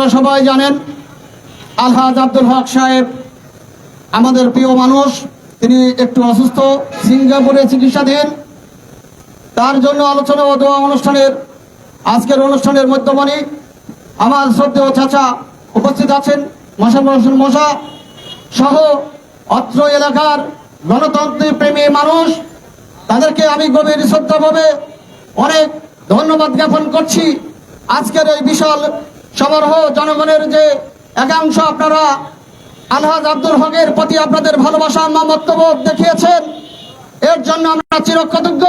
আপনারা সবাই জানেন, আলহাজ আব্দুল হক সাহেব আমাদের প্রিয় মানুষ, তিনি একটু অসুস্থ, সিঙ্গাপুরে চিকিৎসাধীন। তার জন্য আলোচনা ও দোয়া অনুষ্ঠানের, আজকের অনুষ্ঠানের মধ্যমণি আমার শ্রদ্ধেয় চাচা উপস্থিত আছেন মশা মশা সহ অত্র এলাকার গণতন্ত্র প্রেমী মানুষ। তাদেরকে আমি গভীর শ্রদ্ধাভাবে অনেক ধন্যবাদ জ্ঞাপন করছি। আজকের এই বিশাল সমারোহ জনগণের যে একাংশ আপনারা, আলহাজ আব্দুল হকের প্রতি আপনাদের ভালোবাসা মমত্ববোধ দেখিয়েছেন। এর জন্য আমরা চিরকৃতজ্ঞ।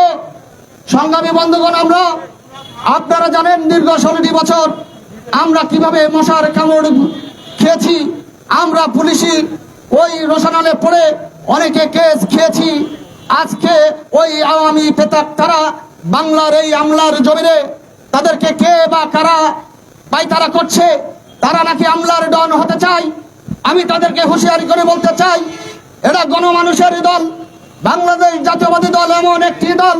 সংগ্রামী বন্ধুগণ, আমরা, আপনারা জানেন দীর্ঘ ষোলোটি বছর আমরা কীভাবে মশার কামড় খেয়েছি, আমরা পুলিশি ওই রোশনালে পড়ে অনেকে কেস খেয়েছি। আজকে ওই আওয়ামী পেতাক তারা বাংলার এই আমলার জমিনে তাদেরকে কে বা কারা পাইতারা করছে, তারা নাকি আমলার ডন হতে চায়। আমি তাদেরকে হুঁশিয়ারি করে বলতে চাই এটা গণমানুষের দল। বাংলাদেশ জাতীয়বাদী দল এমন একটি দল,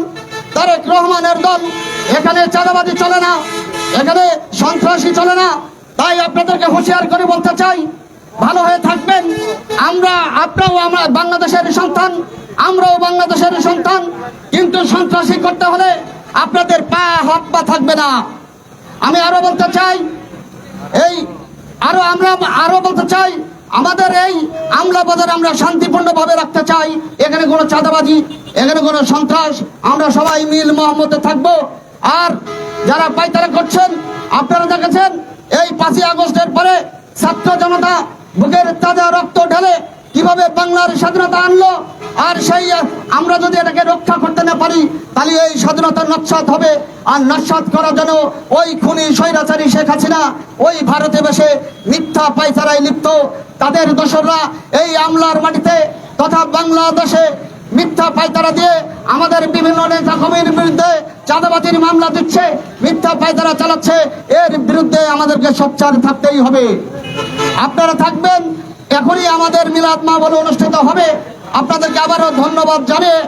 তারেক রহমানের দল। এখানে চাঁদাবাদী চলে না, এখানে সন্ত্রাসী চলে না। তাই আপনাদেরকে হুঁশিয়ার করে বলতে চাই, ভালো হয়ে থাকবেন। আমরা আপনারাও আমরা বাংলাদেশের সন্তান, আমরাও বাংলাদেশের সন্তান। কিন্তু সন্ত্রাসী করতে হলে আপনাদের পা হাত পা থাকবে না। আমি আরও বলতে চাই, এই, আরও আমরা আরও বলতে চাই, আমাদের এই আমলা বাজার আমরা শান্তিপূর্ণভাবে রাখতে চাই। এখানে কোনো চাঁদাবাজি, এখানে কোনো সন্ত্রাস, আমরা সবাই মিল মহম্মতে থাকব। আর যারা পাইতারা করছেন, আপনারা দেখেছেন, এই পাঁচই আগস্টের পরে ছাত্র জনতা বুকের তাজা রক্ত ঢেলে কীভাবে বাংলার স্বাধীনতা আনলো আর সেই, আমরা যদি এটাকে রক্ষা করতে না পারি, তাহলে এই স্বাধীনতা নস্বাত হবে। আর নস্বাত করার জন্য ওই খুনি স্বৈরাচারী শেখ হাসিনা, ওই ভারতে বসে মিথ্যা পাইচারায় লিপ্ত। তাদের দোসররা এই আমলার মাটিতে তথা বাংলাদেশে মিথ্যা পাইতারা দিয়ে আমাদের বিভিন্ন নেতা কমির বিরুদ্ধে চাঁদাবাতির মামলা দিচ্ছে, মিথ্যা পাইতারা চালাচ্ছে। এর বিরুদ্ধে আমাদেরকে সোচ্চার থাকতেই হবে। আপনারা থাকবেন এখনই আমাদের মিলাদ মাহবল অনুষ্ঠিত হবে। আপনাদেরকে আবারও ধন্যবাদ জানিয়ে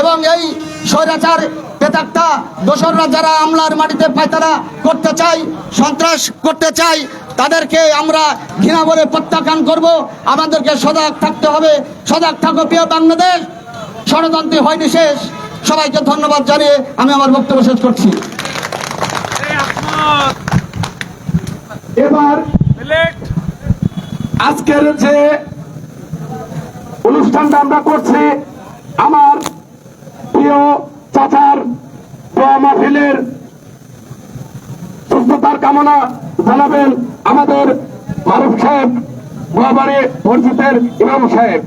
এবং এই স্বৈরাচার পেতাক্তা দোসররা যারা আমলার মাটিতে পায়তারা করতে চাই সন্ত্রাস করতে চাই তাদেরকে আমরা ঘৃণা বলে প্রত্যাখ্যান করব। আমাদেরকে সজাগ থাকতে হবে। সজাগ থাকো প্রিয় বাংলাদেশ। ষড়যন্ত্রী হয়নি শেষ। সবাইকে ধন্যবাদ জানিয়ে আমি আমার বক্তব্য শেষ করছি। এবার আজকের যে অনুষ্ঠানটা আমরা করছি, আমার প্রিয় চাচার দোয়া মাহফিলের সুস্থতার কামনা জানাবেন আমাদের মারুফ সাহেব গোয়াবাড়ি মসজিদের ইমাম সাহেব।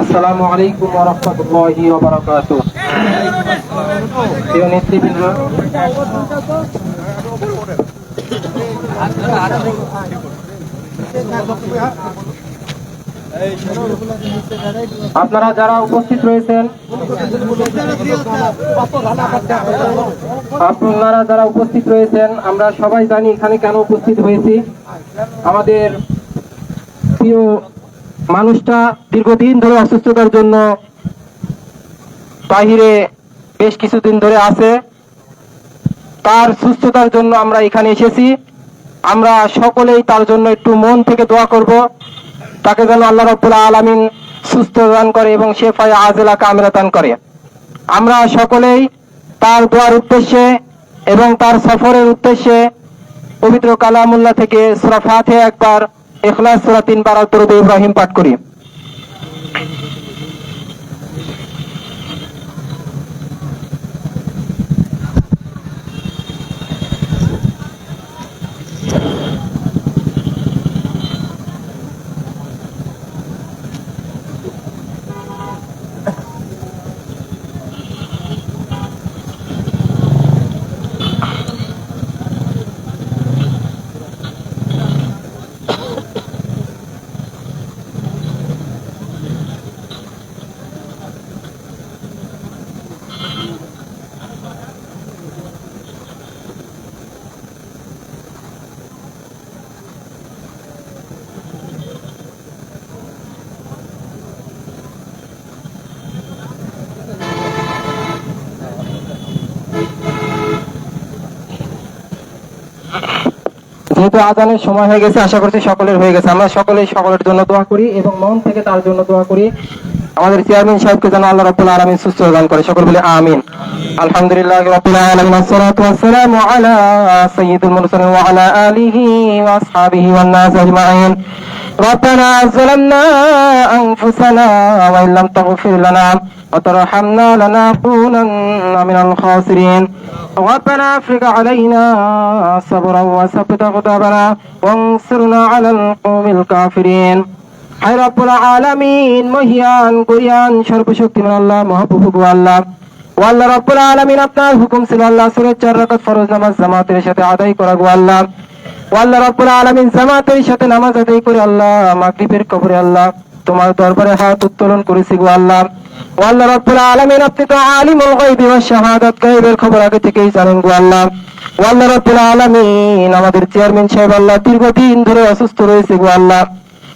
আসসালামু আলাইকুম ওয়া রাহমাতুল্লাহি প্রিয় নেতৃবৃন্দ আপনারা যারা উপস্থিত রয়েছেন, আপনারা যারা উপস্থিত রয়েছেন, আমরা সবাই জানি এখানে কেন উপস্থিত হয়েছি। আমাদের প্রিয় মানুষটা দীর্ঘদিন ধরে অসুস্থতার জন্য বাহিরে বেশ কিছুদিন ধরে আছে। তার সুস্থতার জন্য আমরা এখানে এসেছি। আমরা সকলেই তার জন্য একটু মন থেকে দোয়া করব। তাকে যেন আল্লাহ রব্বুল আলামিন সুস্থ দান করে এবং সে শেফায় আজেলা কামেরা দান করে। আমরা সকলেই তার দোয়ার উদ্দেশ্যে এবং তার সফরের উদ্দেশ্যে পবিত্র কালামুল্লাহ থেকে সুরা ফাতে একবার এখলাস সুরা তিনবার দরুদ ইব্রাহিম পাঠ করি। যেহেতু আজানের সময় হয়ে গেছে, আশা করছি সকলের হয়ে গেছে। আমরা সকলেই সকলের জন্য দোয়া করি এবং মন থেকে তার জন্য দোয়া করি। আমাদের চেয়ারম্যান সাহেবকে যেন আল্লাহ রাবুল আলমিন সুস্থ দান করে। সকল বলে, আমিন। আলহামদুলিল্লাহ রাব্বিল আলামিন আসসালাতু ওয়াসসালামু আলা সাইয়্যিদিল মুরসালিন ওয়া আলা আলিহি ওয়া আসহাবিহি ওয়ান নাস আজমাইন ربنا ظلمنا أنفسنا وإن لم تغفر لنا وترحمنا لنكونن من الخاسرين ربنا افرغ علينا صبرا وثبت أقدامنا وانصرنا على القوم الكافرين হায় রব্বুল আলামিন মহিয়ান গরিয়ান সর্বশক্তিমান আল্লাহ মহাপ্রভু আল্লাহ আল্লাহ রব্বুল আলামিন আপনার হুকুম ছিল আল্লাহ সুরের চার রাকাত ফরজ নামাজ জামাতের সাথে আদায় করা গো আল্লাহ। আল্লাহ রব্বুল আলামিন জামাতের সাথে নামাজ আদায় করে আল্লাহ, মাগরিবের কবরে আল্লাহ, তোমার দরবারে হাত উত্তোলন করেছি গো আল্লাহ। আল্লাহ রব্বুল আলামিন, আপনি তো আলিমুল গায়বি শাহাদাত, গায়বের খবর আগে থেকেই জানেন গো আল্লাহ। আল্লাহ রব্বুল আলামিন, আমাদের চেয়ারম্যান সাহেব আল্লাহ দীর্ঘদিন ধরে অসুস্থ রয়েছে গো আল্লাহ।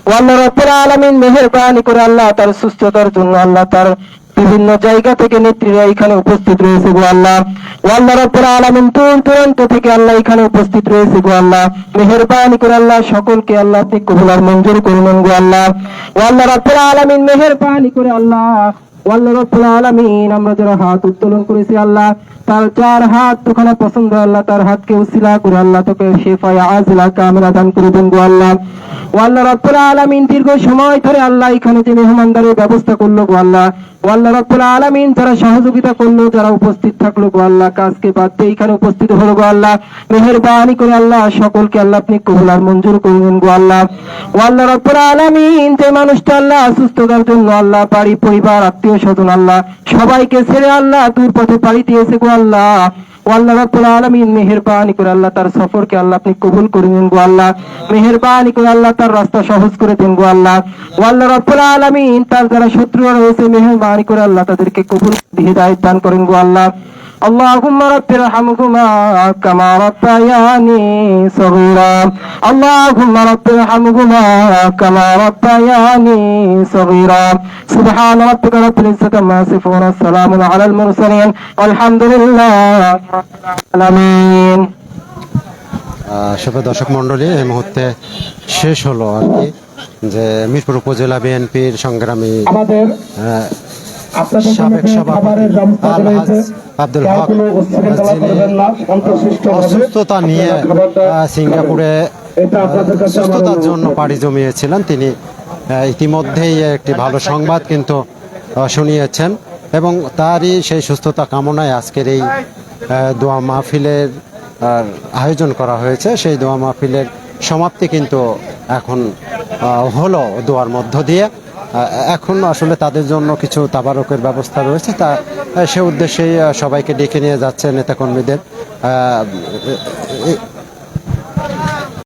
ও আল্লাহ রব্বুল আলামিন মেহেরবানি করে আল্লাহ তার সুস্থতার জন্য আল্লাহ তার বিভিন্ন জায়গা থেকে নেত্রীরা এখানে উপস্থিত রয়েছে গো আল্লাহ। আল্লাহ রব্বুল আলামিন দূর দূরান্ত থেকে আল্লাহ এখানে উপস্থিত রয়েছে গো আল্লাহ। মেহেরবানি করে আল্লাহ সকলকে আল্লাহ আপনি কবুল আর মঞ্জুর করুন গো আল্লাহ। আল্লাহ রব্বুল আলামিন মেহেরবানি করে আল্লাহ। আল্লাহ রব্বুল আলামিন আমরা যারা হাত উত্তোলন করেছি আল্লাহ, তার চার হাত তোখানে পছন্দ আল্লাহ, তার হাতকে উসিলা করে আল্লাহ তোকে শেফায় আজিলা কামরা দান করে দেন গো আল্লাহ রব্বুল আলামিন দীর্ঘ সময় ধরে আল্লাহ এখানে যে মেহমানদারের ব্যবস্থা করল গো আল্লাহ আল্লাহ রব্বুল আলামিন যারা সহযোগিতা করল, যারা উপস্থিত থাকল গো আল্লাহ, কাজকে বাদ দিয়ে এখানে উপস্থিত হলো গো আল্লাহ। মেহেরবানি করে আল্লাহ, সকলকে আল্লাহ আপনি কবুল মঞ্জুর করলেন গো আল্লাহ। ও আল্লাহ রব্বুল আলামিন, যে মানুষটা আল্লাহ সুস্থতার জন্য আল্লাহ বাড়ি পরিবার, আত্মীয় স্বজন আল্লাহ, সবাইকে ছেড়ে আল্লাহ দূর পথে পাড়ি দিয়েছে গো আল্লাহ। ও আলামিন মেহেরবানি করে আল্লাহ তার সফরকে আল্লাহ আপনি কবুল করে নিন গো আল্লাহ। আল্লাহ তার রাস্তা সহজ করে দিন গো আল্লাহ। আলামিন তার যারা শত্রুরা রয়েছে, মেহেরবানি আল্লাহ তাদেরকে কবুল হিদায়াত দান করেন গো আল্লাহ। اللهم رب ارحمهما كما ربياني صغيرا اللهم رب ارحمهما كما ربياني صغيرا سبحان ربك رب العزة عما يصفون السلام على المرسلين والحمد لله رب العالمين আহ, শুভ দর্শক মণ্ডলী এই মুহূর্তে শেষ হলো আর কি যে মিরপুর উপজেলা বিএনপির সংগ্রামী আমাদের আহ, আপনাদের জন্য সাবেক যে সভাপতি আব্দুল হক যিনি অসুস্থতা নিয়ে সিঙ্গাপুরে সুস্থতার জন্য পাড়ি জমিয়েছিলেন। তিনি ইতিমধ্যেই একটি ভালো সংবাদ কিন্তু শুনিয়েছেন এবং তারই সেই সুস্থতা কামনায় আজকের এই দোয়া মাহফিলের আর আয়োজন করা হয়েছে। সেই দোয়া মাহফিলের সমাপ্তি কিন্তু এখন হলো দোয়ার মধ্য দিয়ে। এখন আসলে তাদের জন্য কিছু তাবারকের ব্যবস্থা রয়েছে। তা সে উদ্দেশ্যেই সবাইকে ডেকে নিয়ে যাচ্ছে নেতাকর্মীদের।